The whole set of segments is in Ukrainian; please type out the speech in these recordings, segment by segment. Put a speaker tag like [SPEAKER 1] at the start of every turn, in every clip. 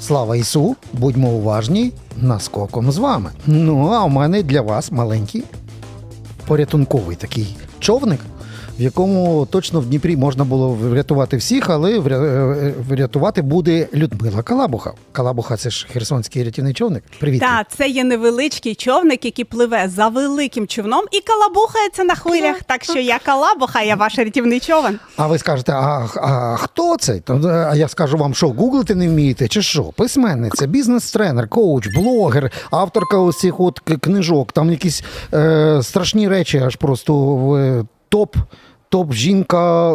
[SPEAKER 1] Слава Ісу! Будьмо уважні, наскоком з вами. Ну, а у мене для вас маленький порятунковий такий човник, в якому точно в Дніпрі можна було врятувати всіх, але е, врятувати буде Людмила Калабуха. Калабуха це ж херсонський рятівний човник. Привіт.
[SPEAKER 2] Так, це є невеличкий човник, який пливе за великим човном і калабухається на хвилях. Так що я калабуха, я ваш рятівний човен.
[SPEAKER 1] А ви скажете, а, а хто це? Е, А я скажу вам, що гуглити не вмієте, чи що? Письменниця, бізнес-тренер, коуч, блогер, авторка ось цих от книжок, там якісь е, страшні речі, аж просто в е, топ. Топ жінка,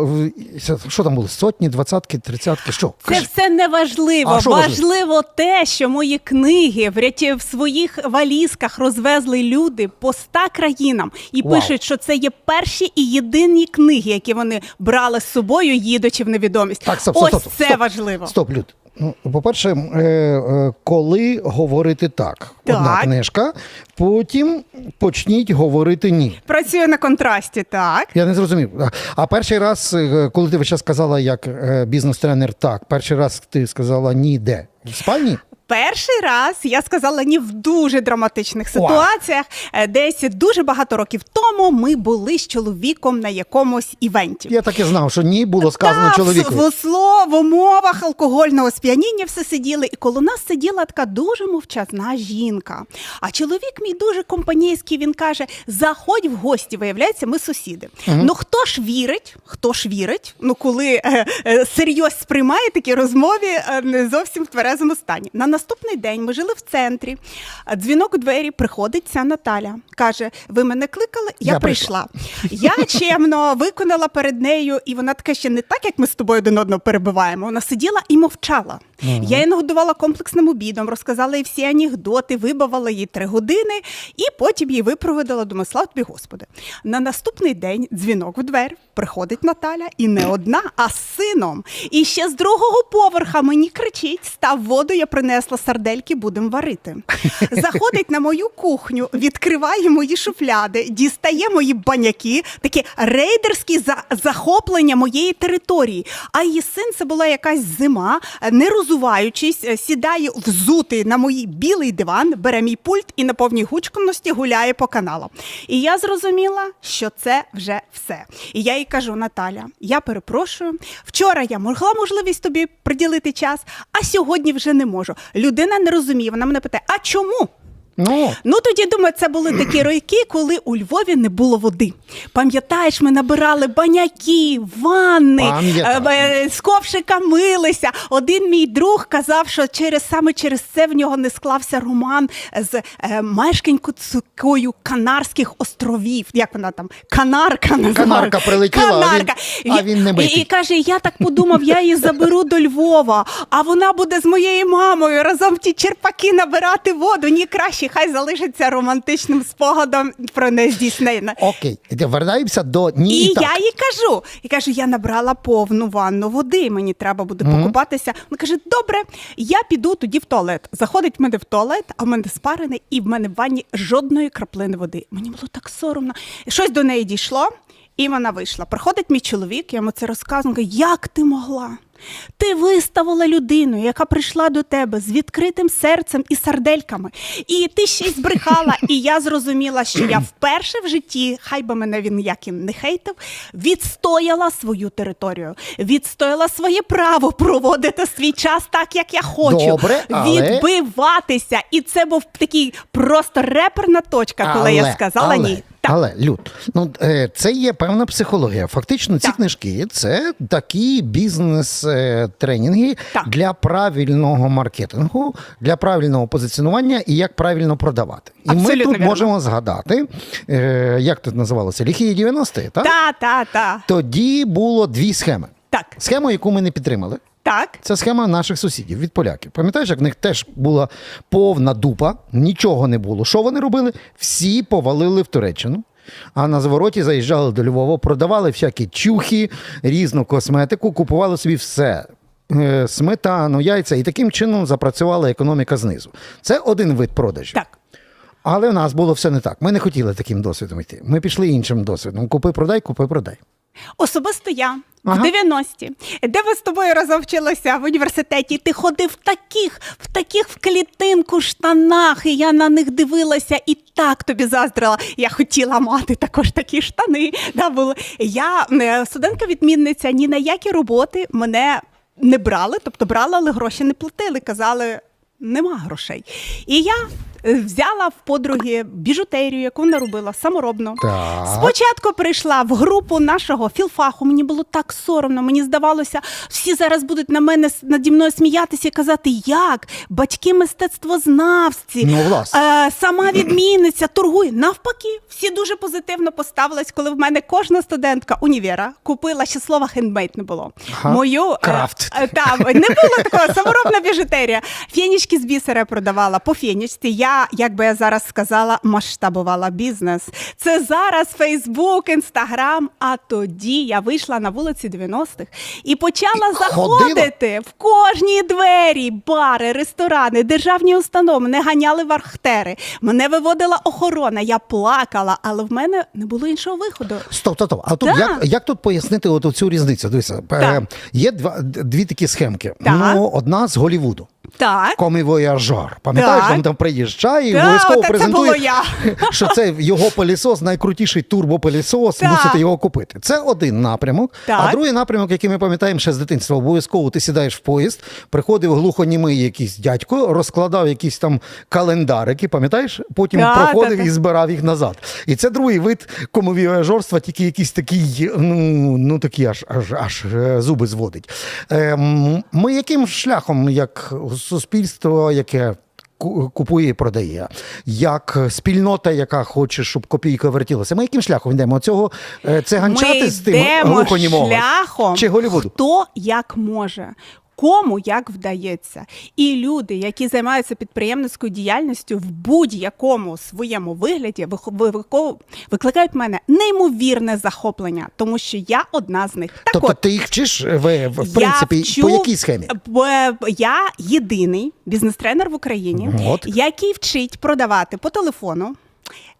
[SPEAKER 1] що там були? Сотні, двадцятки, тридцятки. Що?
[SPEAKER 2] Це
[SPEAKER 1] Кажи.
[SPEAKER 2] все не важливо.
[SPEAKER 1] А що важливо?
[SPEAKER 2] важливо те, що мої книги в в своїх валізках розвезли люди по ста країнам і
[SPEAKER 1] Вау.
[SPEAKER 2] пишуть, що це є перші і єдині книги, які вони брали з собою, їдучи в невідомість.
[SPEAKER 1] Так, стоп,
[SPEAKER 2] Ось
[SPEAKER 1] стоп, стоп,
[SPEAKER 2] це
[SPEAKER 1] стоп.
[SPEAKER 2] важливо.
[SPEAKER 1] Стоп, Люд. Ну, по-перше, е, е, коли говорити так, одна книжка, потім почніть говорити ні.
[SPEAKER 2] Працює на контрасті, так.
[SPEAKER 1] Я не зрозумів. А- перший раз, е, коли ти вже сказала як бізнес-тренер, так, перший раз ти сказала ні де? В спальні?
[SPEAKER 2] Перший раз я сказала ні в дуже драматичних ситуаціях. Е, Десь дуже багато років тому ми були з чоловіком на якомусь івенті.
[SPEAKER 1] Я так і знав, що ні було сказано чоловіку.
[SPEAKER 2] В, в слово, мовах алкогольного сп'яніння все сиділи, і коло нас сиділа така дуже мовчазна жінка. А чоловік мій дуже компанійський, він каже: заходь в гості, виявляється, ми сусіди. Ну хто ж вірить? Хто ж вірить? Ну коли е, е, серйозно сприймає такі розмові е, не зовсім в тверезому стані. На наступний день ми жили в центрі. Дзвінок у двері приходить ця Наталя. Каже: Ви мене кликали? Я,
[SPEAKER 1] Я прийшла.
[SPEAKER 2] прийшла. Я чемно виконала перед нею, і вона така ще не так, як ми з тобою один одного перебиваємо. Вона сиділа і мовчала. Я її нагодувала комплексним обідом, розказала їй всі анекдоти, вибавила їй три години, і потім її випроводила. Думаю, слава тобі, Господи. На наступний день дзвінок в двері. Приходить Наталя, і не одна, а з сином. І ще з другого поверха мені кричить: став воду, я принесла сардельки, будемо варити. Заходить на мою кухню, відкриває мої шуфляди, дістає мої баняки, таке рейдерське за- захоплення моєї території. А її син це була якась зима, не розуваючись, е, сідає взутий на мій білий диван, бере мій пульт і на повній гучкості гуляє по каналам. І я зрозуміла, що це вже все. І я їй кажу: Наталя, я перепрошую. Вчора я могла можливість тобі приділити час, а сьогодні вже не можу. Людина не розуміє. Вона мене питає: а чому?
[SPEAKER 1] Ну,
[SPEAKER 2] Ну тоді думаю, це були такі роки, коли у Львові не було води. Пам'ятаєш, ми набирали баняки, ванни, е, е, з ковшика милися. Один мій друг казав, що через саме через це в нього не склався роман з е, мешканькою Канарських островів. Як вона там? Канарка називається.
[SPEAKER 1] Канарка прилетіла, а він- а він не
[SPEAKER 2] І, і каже: я так подумав, я її заберу до Львова, а вона буде з моєю мамою разом ті черпаки набирати воду. Ні краще, хай залишиться романтичним спогадом про нездійснене.
[SPEAKER 1] окей. Вертаємося до ні.
[SPEAKER 2] І
[SPEAKER 1] І, так.
[SPEAKER 2] я їй кажу, і кажу, я набрала повну ванну води, мені треба буде покупатися. Вона каже: добре, я піду тоді в туалет. Заходить в мене в туалет, а в мене спарене, і в мене в ванні жодної краплини води. Мені було так соромно. Щось до неї дійшло, і вона вийшла. Приходить мій чоловік, я йому це розказую. Каже, як ти могла? Ти виставила людину, яка прийшла до тебе з відкритим серцем і сардельками. І ти ще й збрехала. І я зрозуміла, що я вперше в житті, хай би мене він як і не хейтив, відстояла свою територію, відстояла своє право проводити свій час так, як я хочу.
[SPEAKER 1] Добре, але-
[SPEAKER 2] Відбиватися. І це був такий просто реперна точка, коли я сказала
[SPEAKER 1] але,
[SPEAKER 2] ні. Так.
[SPEAKER 1] Але Люд, ну е, це є певна психологія. Фактично, ці
[SPEAKER 2] Так.
[SPEAKER 1] книжки це такі бізнес-тренінги
[SPEAKER 2] Так.
[SPEAKER 1] для правильного маркетингу, для правильного позиціонування і як правильно продавати. І ми тут
[SPEAKER 2] вірно.
[SPEAKER 1] можемо згадати, е, як тут називалося, ліхі 90-ті, так?
[SPEAKER 2] Та, та, та.
[SPEAKER 1] Тоді було дві схеми.
[SPEAKER 2] Так,
[SPEAKER 1] Схему, яку ми не підтримали.
[SPEAKER 2] Так.
[SPEAKER 1] Це схема наших сусідів від поляків. Пам'ятаєш, як в них теж була повна дупа, нічого не було. Що вони робили? Всі повалили в Туреччину. А на звороті заїжджали до Львова, продавали всякі чухи, різну косметику, купували собі все. Е, Сметану, яйця, і таким чином запрацювала економіка знизу. Це один вид продажів.
[SPEAKER 2] Так.
[SPEAKER 1] Але в нас було все не так. Ми не хотіли таким досвідом йти. Ми пішли іншим досвідом. Купи, продай, купи, продай.
[SPEAKER 2] Особисто я.
[SPEAKER 1] Ага.
[SPEAKER 2] В 90-ті, де ми з тобою разом вчилися в університеті, ти ходив в таких, в таких в клітинку штанах, і я на них дивилася і так тобі заздрила. Я хотіла мати також такі штани. Да, були. Я е, студентка-відмінниця, ні на які роботи мене не брали, тобто брали, але гроші не платили. Казали, нема грошей. І я взяла в подруги біжутерію, яку вона робила саморобно.
[SPEAKER 1] Так.
[SPEAKER 2] Спочатку прийшла в групу нашого філфаху. Мені було так соромно. Мені здавалося, всі зараз будуть на мене наді мною сміятися і казати, як батьки мистецтвознавці,
[SPEAKER 1] Ну, власне.
[SPEAKER 2] е, сама відмінниця, торгує. Навпаки, всі дуже позитивно поставились, коли в мене кожна студентка універа купила ще слова хендмейд не було.
[SPEAKER 1] Ага.
[SPEAKER 2] Мою е,
[SPEAKER 1] Крафт.
[SPEAKER 2] е, Там не було такого саморобна біжутерія. Фенічки з бісера продавала по фенічці. Я, як би я зараз сказала, масштабувала бізнес. Це зараз Фейсбук, Інстаграм. А тоді я вийшла на вулиці 90-х і почала
[SPEAKER 1] І
[SPEAKER 2] заходити в кожні двері, бари, ресторани, державні установи. Не ганяли в архтери. Мене виводила охорона. Я плакала, але в мене не було іншого виходу.
[SPEAKER 1] Стоп, стоп, стоп. А тут
[SPEAKER 2] Так.
[SPEAKER 1] як, як тут пояснити от цю різницю? Дивися,
[SPEAKER 2] Так.
[SPEAKER 1] е, є два, дві такі схемки.
[SPEAKER 2] Так.
[SPEAKER 1] Ну, одна з Голівуду.
[SPEAKER 2] Так.
[SPEAKER 1] Комівояжор. Пам'ятаєш,
[SPEAKER 2] Так.
[SPEAKER 1] він там приїжджає і
[SPEAKER 2] Так,
[SPEAKER 1] обов'язково
[SPEAKER 2] оте це
[SPEAKER 1] презентує,
[SPEAKER 2] було я.
[SPEAKER 1] що це його пилісос, найкрутіший турбопилісос,
[SPEAKER 2] Так.
[SPEAKER 1] мусите його купити. Це один напрямок.
[SPEAKER 2] Так.
[SPEAKER 1] А другий напрямок, який ми пам'ятаємо ще з дитинства, обов'язково ти сідаєш в поїзд, приходив глухонімий якийсь дядько, розкладав якісь там календарики, пам'ятаєш? Потім
[SPEAKER 2] Так,
[SPEAKER 1] проходив
[SPEAKER 2] так, так.
[SPEAKER 1] і збирав їх назад. І це другий вид комовіажорства, тільки якийсь такий, ну, ну такі аж, аж, аж е, зуби зводить. Ем, ми яким шляхом, як суспільство, яке купує і продає, як спільнота, яка хоче, щоб копійка вертілася, ми яким шляхом йдемо? Цього це ганчати
[SPEAKER 2] Ми
[SPEAKER 1] з тим
[SPEAKER 2] йдемо шляхом,
[SPEAKER 1] Чи Голівуду?
[SPEAKER 2] хто як може. Кому як вдається, і люди, які займаються підприємницькою діяльністю в будь-якому своєму вигляді, викликають в мене неймовірне захоплення, тому що я одна з них. Так
[SPEAKER 1] Тобто
[SPEAKER 2] от,
[SPEAKER 1] ти їх вчиш в, в, в
[SPEAKER 2] я
[SPEAKER 1] принципі,
[SPEAKER 2] вчу-
[SPEAKER 1] по якій схемі?
[SPEAKER 2] Я єдиний бізнес-тренер в Україні,
[SPEAKER 1] От.
[SPEAKER 2] який вчить продавати по телефону,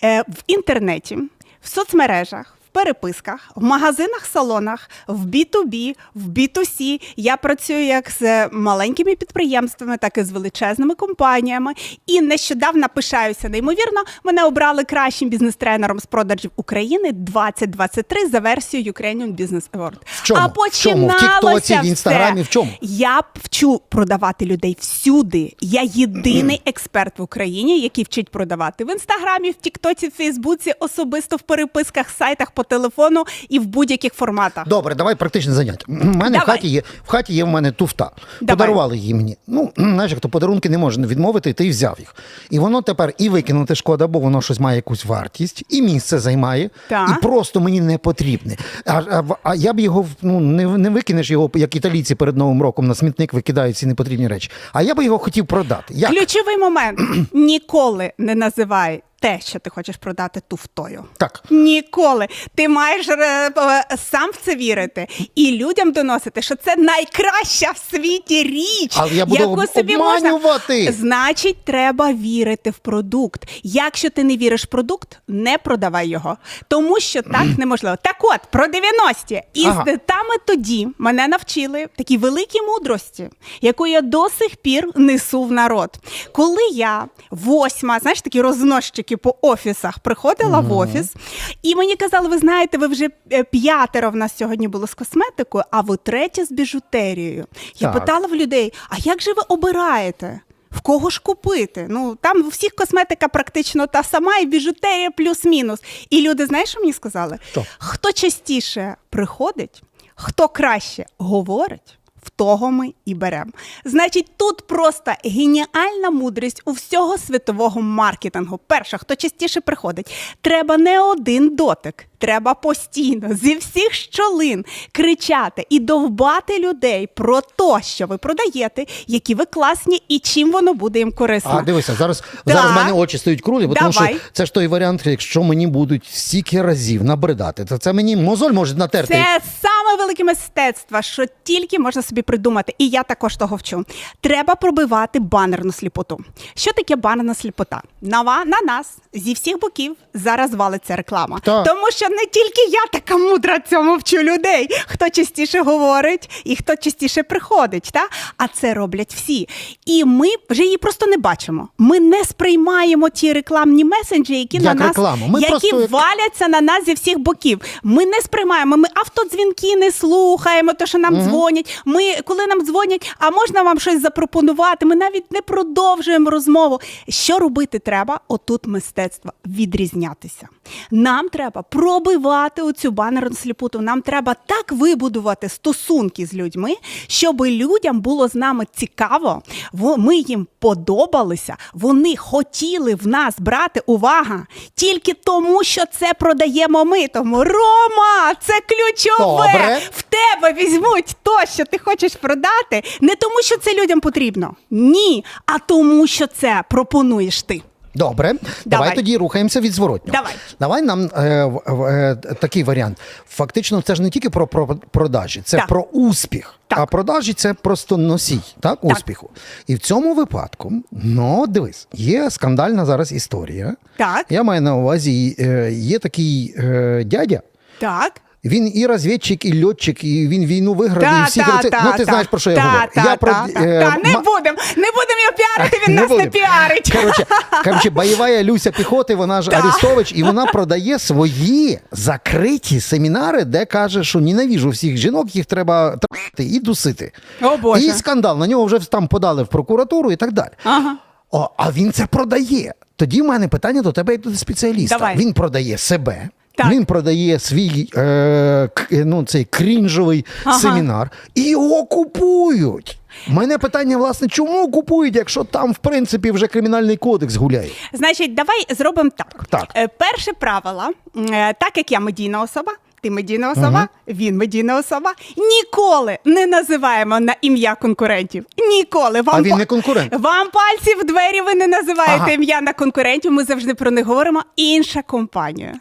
[SPEAKER 2] е, в інтернеті, в соцмережах. Переписках, в магазинах, салонах, в B2B, в B2C. Я працюю як з маленькими підприємствами, так і з величезними компаніями. І нещодавно пишаюся неймовірно. Мене обрали кращим бізнес-тренером з продажів України 2023 за версією Ukrainian Business Award.
[SPEAKER 1] В чому?
[SPEAKER 2] А
[SPEAKER 1] чому? В Тіктоці, в. Інстаграмі, в чому?
[SPEAKER 2] Я вчу продавати людей всюди. Я єдиний експерт в Україні, який вчить продавати в інстаграмі, в Тіктоці, в Фейсбуці, особисто в переписках, сайтах по телефону і в будь-яких форматах.
[SPEAKER 1] Добре, давай практичне заняття. У мене в хаті є в хаті є в мене туфта.
[SPEAKER 2] Давай.
[SPEAKER 1] Подарували її мені. Ну, знаєш, як то подарунки не можна відмовити, ти взяв їх. І воно тепер і викинути шкода, бо воно щось має якусь вартість, і місце займає,
[SPEAKER 2] Так.
[SPEAKER 1] і просто мені не потрібне. А, а, а я б його ну не, не викинеш його, як італійці перед новим роком на смітник викидають ці непотрібні речі. А я би його хотів продати. Як?
[SPEAKER 2] Ключовий момент: ніколи не називай те, що ти хочеш продати туфтою.
[SPEAKER 1] Так.
[SPEAKER 2] Ніколи. Ти маєш е, е, сам в це вірити і людям доносити, що це найкраща в світі річ,
[SPEAKER 1] Але я буду
[SPEAKER 2] яку собі можна. Значить, треба вірити в продукт. Якщо ти не віриш в продукт, не продавай його, тому що так неможливо. Так от про 90-ті. І
[SPEAKER 1] Ага.
[SPEAKER 2] з- саме тоді мене навчили такій великій мудрості, яку я до сих пір несу в народ. Коли я восьма, знаєш, такі розносчики по офісах приходила в офіс, і мені казали, ви знаєте, ви вже е, п'ятеро в нас сьогодні було з косметикою, а ви третє з біжутерією. Я
[SPEAKER 1] Так.
[SPEAKER 2] питала в людей: а як же ви обираєте? В кого ж купити? Ну там у всіх косметика практично та сама, і біжутерія плюс-мінус. І люди, знаєш, що мені сказали?
[SPEAKER 1] Що?
[SPEAKER 2] Хто частіше приходить, хто краще говорить. В того ми і беремо. Значить, тут просто геніальна мудрість у всього світового маркетингу. Перша, хто частіше приходить, треба не один дотик, треба постійно зі всіх щолин кричати і довбати людей про те, що ви продаєте, які ви класні і чим воно буде їм корисно.
[SPEAKER 1] А дивися, зараз,
[SPEAKER 2] Так.
[SPEAKER 1] зараз в мене очі стають крулі, бо тому що це ж той варіант, якщо мені будуть стільки разів набридати, то це мені мозоль може натерти.
[SPEAKER 2] Це саме велике мистецтво, що тільки можна собі придумати. І я також того вчу. Треба пробивати банерну сліпоту. Що таке банерна сліпота? Нова на нас зі всіх боків зараз валиться реклама.
[SPEAKER 1] Так.
[SPEAKER 2] Тому що що не тільки я така мудра цьому вчу людей, хто частіше говорить і хто частіше приходить. Та? А це роблять всі. І ми вже її просто не бачимо. Ми не сприймаємо ті рекламні месенджі, які на
[SPEAKER 1] Як
[SPEAKER 2] нас
[SPEAKER 1] рекламу. Ми
[SPEAKER 2] які
[SPEAKER 1] просто
[SPEAKER 2] валяться на нас зі всіх боків. Ми не сприймаємо. Ми автодзвінки не слухаємо, то що нам дзвонять. Ми коли нам дзвонять, а можна вам щось запропонувати? Ми навіть не продовжуємо розмову. Що робити треба? Отут мистецтво відрізнятися. Нам треба пробивати оцю банерну сліпуту. Нам треба так вибудувати стосунки з людьми, щоб людям було з нами цікаво. во- Ми їм подобалися. Вони хотіли в нас брати увага тільки тому, що це продаємо ми. Тому Рома, це ключове.
[SPEAKER 1] Добре.
[SPEAKER 2] В тебе візьмуть то, що ти хочеш продати, не тому, що це людям потрібно. Ні, а тому, що це пропонуєш ти.
[SPEAKER 1] Добре, давай,
[SPEAKER 2] Давай.
[SPEAKER 1] тоді рухаємося від зворотнього.
[SPEAKER 2] Давай.
[SPEAKER 1] Давай нам е, в- е, такий варіант. Фактично, це ж не тільки про, про продажі, це
[SPEAKER 2] Так.
[SPEAKER 1] про успіх.
[SPEAKER 2] Так.
[SPEAKER 1] А продажі це просто носій так, успіху. І в цьому випадку, ну дивись, є скандальна зараз історія.
[SPEAKER 2] Так,
[SPEAKER 1] Я маю на увазі, е, є такий е, дядя.
[SPEAKER 2] так.
[SPEAKER 1] Він і розвідчик, і льотчик, і він війну виграв. і всі
[SPEAKER 2] та, та,
[SPEAKER 1] ну ти
[SPEAKER 2] та,
[SPEAKER 1] знаєш про що я
[SPEAKER 2] та,
[SPEAKER 1] говорю.
[SPEAKER 2] Та,
[SPEAKER 1] я
[SPEAKER 2] та,
[SPEAKER 1] про
[SPEAKER 2] та,
[SPEAKER 1] е,
[SPEAKER 2] та, не
[SPEAKER 1] ма-
[SPEAKER 2] будемо, не будемо його піарити, він нас не піарить.
[SPEAKER 1] Коротше, коротше, бойова Люся піхоти, вона ж
[SPEAKER 2] Так.
[SPEAKER 1] Арестович, і вона продає свої закриті семінари, де каже, що ненавіжу всіх жінок, їх треба трати і дусити.
[SPEAKER 2] О, Боже.
[SPEAKER 1] І скандал. На нього вже там подали в прокуратуру і так далі.
[SPEAKER 2] Ага.
[SPEAKER 1] О, а він це продає. Тоді в мене питання до тебе як до спеціаліста.
[SPEAKER 2] Давай.
[SPEAKER 1] Він продає себе.
[SPEAKER 2] Так.
[SPEAKER 1] Він продає свій е, ну, цей крінжовий
[SPEAKER 2] Ага.
[SPEAKER 1] семінар і його купують. Мене питання, власне, чому купують, якщо там, в принципі, вже кримінальний кодекс гуляє?
[SPEAKER 2] Значить, давай зробимо так.
[SPEAKER 1] Так.
[SPEAKER 2] Е, Перше правило, е, так як я медійна особа, ти медійна особа, він медійна особа. Ніколи не називаємо на ім'я конкурентів. Ніколи. Вам
[SPEAKER 1] А він не конкурент?
[SPEAKER 2] Вам пальці в двері ви не називаєте
[SPEAKER 1] Ага.
[SPEAKER 2] ім'я на конкурентів. Ми завжди про них говоримо. Інша компанія.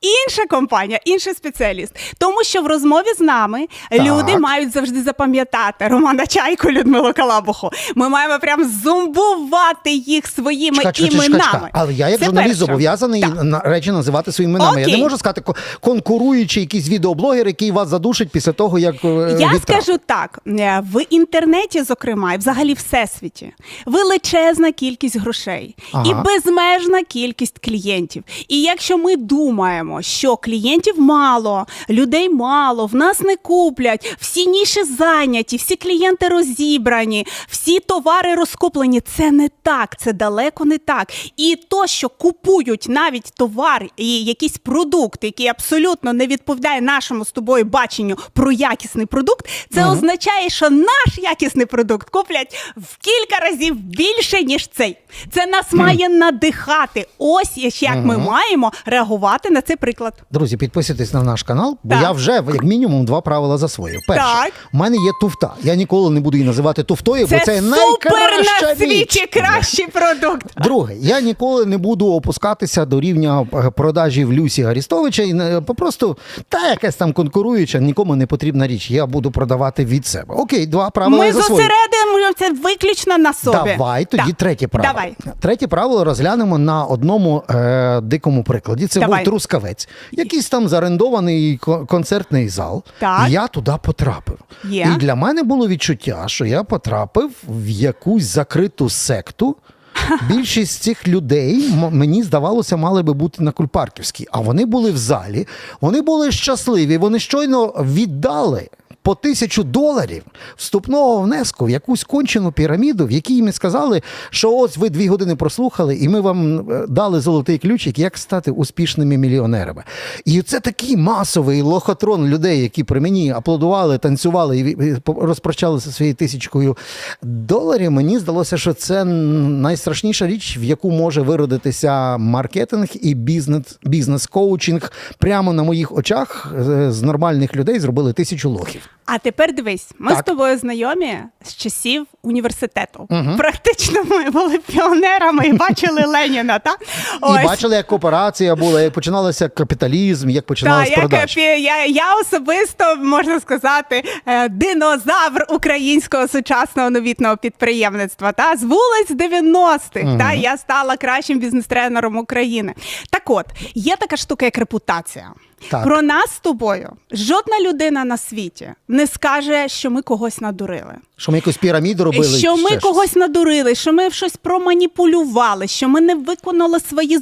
[SPEAKER 2] Інша компанія, інший спеціаліст. Тому що в розмові з нами
[SPEAKER 1] Так.
[SPEAKER 2] люди мають завжди запам'ятати Романа Чайку, Людмилу Калабуху. Ми маємо прям зомбувати їх своїми
[SPEAKER 1] Чекай, чекай, чекай,
[SPEAKER 2] іменами.
[SPEAKER 1] чекай. Але я як
[SPEAKER 2] Це
[SPEAKER 1] журналіст зобов'язаний на речі називати своїми іменами. Я не можу сказати ко- конкуруючий якийсь відеоблогер, який вас задушить після того, як е,
[SPEAKER 2] Я
[SPEAKER 1] відтрав.
[SPEAKER 2] скажу так: е, в інтернеті, зокрема, і взагалі всесвіті, величезна кількість грошей
[SPEAKER 1] Ага.
[SPEAKER 2] і безмежна кількість клієнтів. І якщо ми думаємо, що клієнтів мало, людей мало, в нас не куплять, всі ніші зайняті, всі клієнти розібрані, всі товари розкуплені, це не так, це далеко не так. І то, що купують навіть товар і якийсь продукт, який абсолютно не відповідає нашому з тобою баченню про якісний продукт, це означає, що наш якісний продукт куплять в кілька разів більше, ніж цей. Це нас має надихати. Ось як ми маємо реагувати на цей приклад.
[SPEAKER 1] Друзі, підписуйтесь на наш канал, бо
[SPEAKER 2] Так.
[SPEAKER 1] я вже як мінімум два правила засвоїв. Перше,
[SPEAKER 2] Так.
[SPEAKER 1] в мене є туфта. Я ніколи не буду її називати туфтою, бо це
[SPEAKER 2] супер
[SPEAKER 1] найкраща
[SPEAKER 2] на
[SPEAKER 1] річ.
[SPEAKER 2] кращий продукт.
[SPEAKER 1] Друге, я ніколи не буду опускатися до рівня е, продажів Люсі Арістовича і просто та якась там конкуруюча, нікому не потрібна річ. Я буду продавати від себе. Окей, два правила
[SPEAKER 2] Ми
[SPEAKER 1] засвоїв.
[SPEAKER 2] зосередимо це виключно на собі.
[SPEAKER 1] Давай тоді
[SPEAKER 2] Так.
[SPEAKER 1] третє правило.
[SPEAKER 2] Давай.
[SPEAKER 1] Третє правило розглянемо на одному е, дикому прикладі. Це
[SPEAKER 2] Давай.
[SPEAKER 1] був Трускавець, якийсь там зарендований концертний зал.
[SPEAKER 2] Так.
[SPEAKER 1] Я туди потрапив.
[SPEAKER 2] Є.
[SPEAKER 1] І для мене було відчуття, що я потрапив в якусь закриту секту. Більшість цих людей мені здавалося, мали би бути на Кульпарківській, а вони були в залі, вони були щасливі, вони щойно віддали по тисячу доларів вступного внеску в якусь кончену піраміду, в якій їм сказали, що ось ви дві години прослухали, і ми вам е, дали золотий ключик, як стати успішними мільйонерами. І це такий масовий лохотрон людей, які при мені аплодували, танцювали і розпрощалися своєю тисячкою доларів. Мені здалося, що це найстрашніша річ, в яку може виродитися маркетинг і бізнес, бізнес-коучинг прямо на моїх очах е, з нормальних людей зробили тисячу лохів.
[SPEAKER 2] А тепер дивись, ми
[SPEAKER 1] Так.
[SPEAKER 2] з тобою знайомі з часів університету. Практично ми були піонерами і бачили Леніна. Та?
[SPEAKER 1] І бачили, як кооперація була, як починалося капіталізм, як
[SPEAKER 2] Та,
[SPEAKER 1] починалась
[SPEAKER 2] як, я, я особисто можна сказати е, динозавр українського сучасного новітного підприємництва. Та з вулиць 90-х. Та я стала кращим бізнес-тренером України. Так от є така штука, як репутація.
[SPEAKER 1] Так.
[SPEAKER 2] Про нас з тобою жодна людина на світі не скаже, що ми когось надурили.
[SPEAKER 1] Що ми якусь піраміду робили?
[SPEAKER 2] Що ми когось надурили, що ми щось проманіпулювали, що ми не виконали свої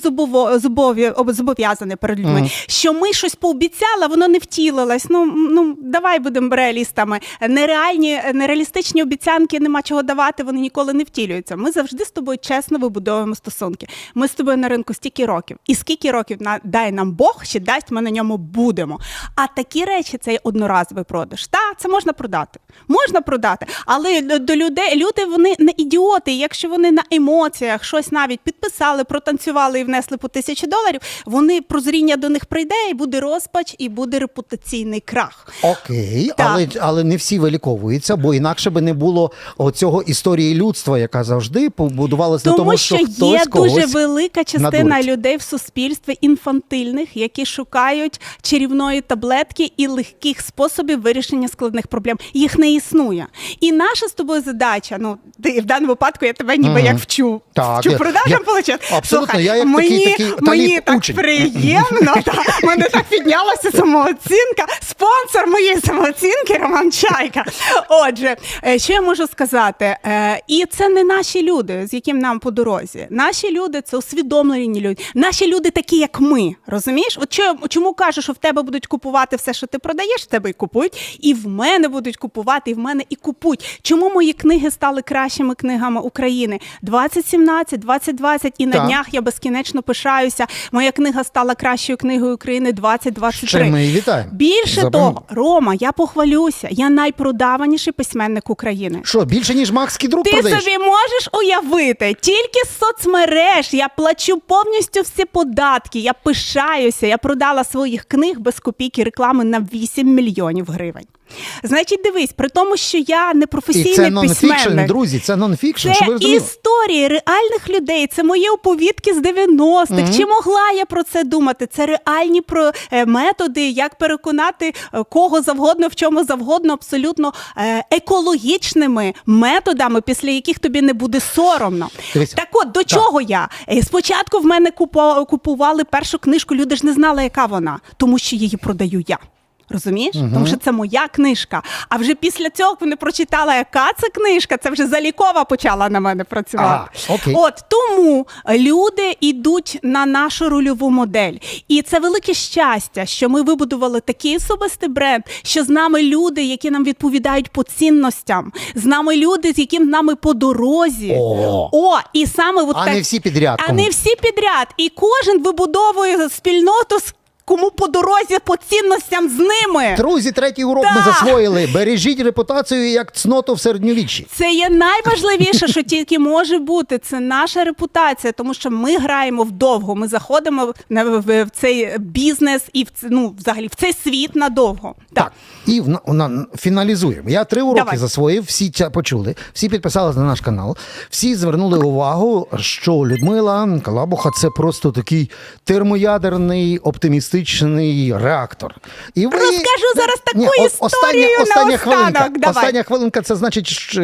[SPEAKER 2] зобов'язання перед людьми,
[SPEAKER 1] Мгм.
[SPEAKER 2] що ми щось пообіцяли, а воно не втілилось. Ну ну давай будемо реалістами. Нереальні, нереалістичні обіцянки нема чого давати, вони ніколи не втілюються. Ми завжди з тобою чесно вибудовуємо стосунки. Ми з тобою на ринку стільки років, і скільки років на дай нам Бог, ще дасть ми на ньому будемо. А такі речі це одноразовий продаж. Та це можна продати. Можна продати, але до- людей люди вони не ідіоти. Якщо вони на емоціях щось навіть підписали, протанцювали і внесли по тисячі доларів, вони прозріння до них прийде, і буде розпач, і буде репутаційний крах.
[SPEAKER 1] Окей,
[SPEAKER 2] Так.
[SPEAKER 1] але, але не всі виліковуються, бо інакше би не було оцього історії людства, яка завжди побудувалася
[SPEAKER 2] Тому,
[SPEAKER 1] на тому,
[SPEAKER 2] що,
[SPEAKER 1] що, хтось
[SPEAKER 2] є
[SPEAKER 1] когось
[SPEAKER 2] дуже велика частина
[SPEAKER 1] надурить.
[SPEAKER 2] людей в суспільстві інфантильних, які шукають чарівної таблетки і легких способів вирішення складних проблем. Їх не існує. І наша з тобою задача, ну ти в даному випадку я тебе ніби
[SPEAKER 1] Мгм.
[SPEAKER 2] як вчу.
[SPEAKER 1] Так,
[SPEAKER 2] вчу
[SPEAKER 1] я-
[SPEAKER 2] продажам
[SPEAKER 1] я- абсолютно,
[SPEAKER 2] Слухай,
[SPEAKER 1] я як
[SPEAKER 2] мені,
[SPEAKER 1] такий- такий
[SPEAKER 2] мені так
[SPEAKER 1] учень.
[SPEAKER 2] приємно. та, мене так піднялася самооцінка. Спонсор моєї самооцінки Роман Чайка. Отже, е, що я можу сказати? Е, І це не наші люди, з яким нам по дорозі. Наші люди це усвідомлені люди. Наші люди такі, як ми. Розумієш? От чому кажу, що в тебе будуть купувати все, що ти продаєш, в тебе і купують, і в мене будуть купувати, і в мене і купують. Чому мої книги стали кращими книгами України? 2017, 2020 і на
[SPEAKER 1] Так.
[SPEAKER 2] днях я безкінечно пишаюся. Моя книга стала кращою книгою України 2023.
[SPEAKER 1] Ще ми її вітаємо.
[SPEAKER 2] Більше
[SPEAKER 1] Запам'ят-
[SPEAKER 2] того, Рома, я похвалюся. Я найпродаваніший письменник України.
[SPEAKER 1] Що, більше, ніж Макс Кідрук
[SPEAKER 2] Ти
[SPEAKER 1] продаєш?
[SPEAKER 2] собі можеш уявити, тільки з соцмереж я плачу повністю всі податки. Я пишаюся. Я продала своїх книг без копійки реклами на 8 мільйонів гривень. Значить, дивись, при тому, що я не
[SPEAKER 1] І
[SPEAKER 2] професійний
[SPEAKER 1] це нонфікшн,
[SPEAKER 2] письменник.
[SPEAKER 1] друзі, це нонфікшн,
[SPEAKER 2] Це
[SPEAKER 1] що ви розуміли?
[SPEAKER 2] історії реальних людей. Це мої оповідки з 90-х. Чи могла я про це думати? Це реальні про е, методи, як переконати е, кого завгодно, в чому завгодно, абсолютно е, екологічними методами, після яких тобі не буде соромно.
[SPEAKER 1] Дивись.
[SPEAKER 2] Так от до чого я? Е, Спочатку в мене купо- купували першу книжку. Люди ж не знали, яка вона, тому що її продаю я. Розумієш? Тому що це моя книжка. А вже після цього, як вони прочитали, яка це книжка, це вже залікова почала на мене працювати.
[SPEAKER 1] А, окей.
[SPEAKER 2] От тому люди йдуть на нашу рольову модель. І це велике щастя, що ми вибудували такий особистий бренд, що з нами люди, які нам відповідають по цінностям, з нами люди, з яким нами по дорозі.
[SPEAKER 1] О.
[SPEAKER 2] О, і саме от
[SPEAKER 1] А
[SPEAKER 2] так,
[SPEAKER 1] не всі підряд.
[SPEAKER 2] а не всі підряд. І кожен вибудовує спільноту з кому по дорозі по цінностям з ними.
[SPEAKER 1] Друзі, третій урок ми засвоїли. Бережіть репутацію як цноту в середньовіччі.
[SPEAKER 2] Це є найважливіше, що тільки може бути. Це наша репутація, тому що ми граємо вдовго. Ми заходимо в, в, в цей бізнес і в ц- ну, взагалі в цей світ надовго.
[SPEAKER 1] Так, і в, на, на, фіналізуємо. Я три уроки
[SPEAKER 2] Давай.
[SPEAKER 1] засвоїв, всі це почули, всі підписалися на наш канал, всі звернули увагу, що Людмила Калабуха це просто такий термоядерний оптимістичний реактор. І ви...
[SPEAKER 2] Розкажу зараз таку
[SPEAKER 1] Ні,
[SPEAKER 2] історію
[SPEAKER 1] остання
[SPEAKER 2] наостанок,
[SPEAKER 1] хвилинка.
[SPEAKER 2] давай.
[SPEAKER 1] Остання хвилинка, це значить, що,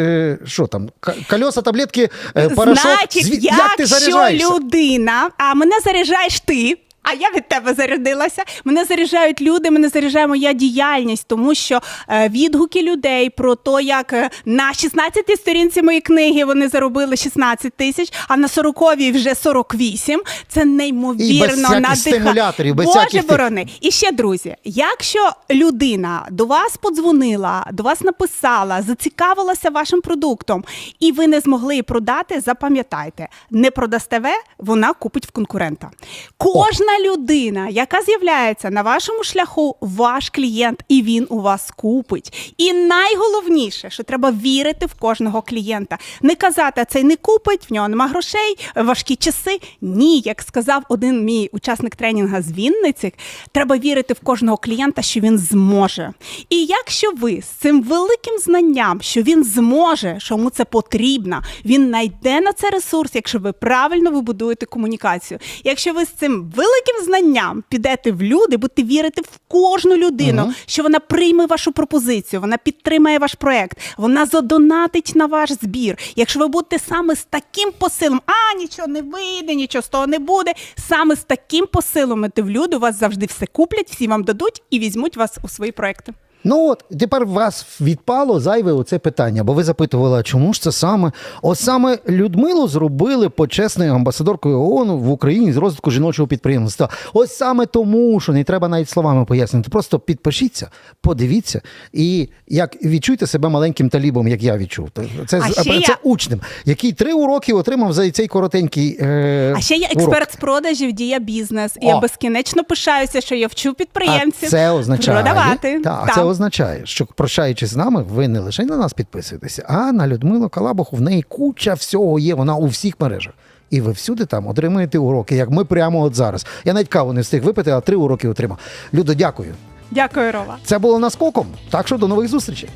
[SPEAKER 1] е, там, кольоса, таблетки, е, порошок.
[SPEAKER 2] Значить,
[SPEAKER 1] Зві- як ти
[SPEAKER 2] якщо людина, а мене заряджаєш ти. А я від тебе зарядилася. Мене заряджають люди, мене заряджає моя діяльність, тому що е, відгуки людей про те, як е, на 16-й сторінці моєї книги вони заробили 16 тисяч, а на 40-й вже 48. Це неймовірно
[SPEAKER 1] І без всяких
[SPEAKER 2] надиха-
[SPEAKER 1] стимуляторів, без
[SPEAKER 2] Боже
[SPEAKER 1] всяких
[SPEAKER 2] борони. І ще друзі, якщо людина до вас подзвонила, до вас написала, зацікавилася вашим продуктом, і ви не змогли її продати, запам'ятайте, не продасте ви, вона купить в конкурента. Кожна людина, яка з'являється на вашому шляху, ваш клієнт, і він у вас купить. І найголовніше, що треба вірити в кожного клієнта. Не казати, цей не купить, в нього нема грошей, важкі часи. Ні, як сказав один мій учасник тренінга з Вінниці, треба вірити в кожного клієнта, що він зможе. І якщо ви з цим великим знанням, що він зможе, що йому це потрібно, він знайде на це ресурс, якщо ви правильно вибудуєте комунікацію. Якщо ви з цим великим великим знанням підете в люди, будете вірити в кожну людину, що вона прийме вашу пропозицію, вона підтримає ваш проект, вона задонатить на ваш збір. Якщо ви будете саме з таким посилом, а нічого не вийде, нічого з того не буде. Саме з таким посилом іти в люди, у вас завжди все куплять, всі вам дадуть і візьмуть вас у свої проекти.
[SPEAKER 1] Ну от тепер у вас відпало зайве оце питання, бо ви запитували, чому ж це саме? Ось саме Людмилу зробили почесною амбасадоркою ООН в Україні з розвитку жіночого підприємництва. Ось саме тому, що не треба навіть словами пояснити. Просто підпишіться, подивіться і як відчуйте себе маленьким талібом, як я відчув. Це,
[SPEAKER 2] А ще
[SPEAKER 1] це
[SPEAKER 2] я-
[SPEAKER 1] учнем, який три уроки отримав за цей коротенький. Е,
[SPEAKER 2] А ще я
[SPEAKER 1] урок.
[SPEAKER 2] експерт з продажів дія бізнес. І
[SPEAKER 1] О.
[SPEAKER 2] я безкінечно пишаюся, що я вчу підприємців
[SPEAKER 1] А це означає,
[SPEAKER 2] продавати.
[SPEAKER 1] Та,
[SPEAKER 2] Так.
[SPEAKER 1] це означає, що прощаючись з нами, ви не лише на нас підписуєтеся, а на Людмилу Калабуху в неї куча всього є. Вона у всіх мережах. І ви всюди там отримуєте уроки, як ми прямо от зараз. Я навіть каву не встиг випити, а три уроки отримав. Людо, дякую.
[SPEAKER 2] Дякую, Рова.
[SPEAKER 1] Це було наскоком. Так що до нових зустрічей.